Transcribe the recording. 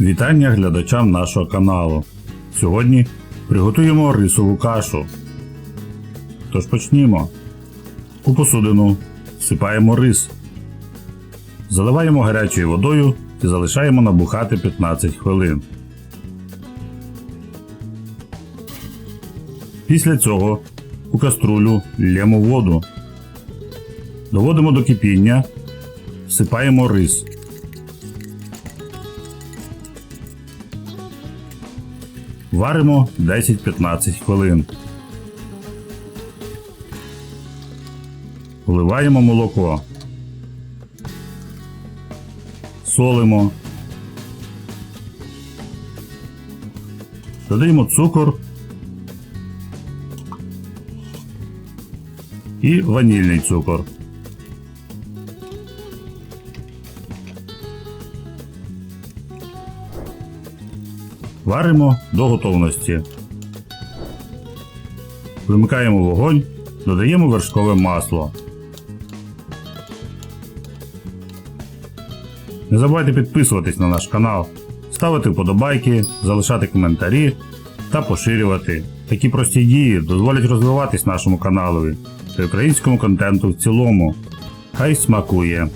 Вітання глядачам нашого каналу. Сьогодні приготуємо рисову кашу. Тож почнімо. У посудину всипаємо рис. Заливаємо гарячою водою і залишаємо набухати 15 хвилин. Після цього у каструлю лємо воду. Доводимо до кипіння, всипаємо рис. Варимо 10-15 хвилин. Вливаємо молоко. Солимо. Додаємо цукор і ванільний цукор. Варимо до готовності. Вимикаємо вогонь, додаємо вершкове масло. Не забувайте підписуватись на наш канал, ставити вподобайки, залишати коментарі та поширювати. Такі прості дії дозволять розвиватись нашому каналові та українському контенту в цілому. Хай смакує!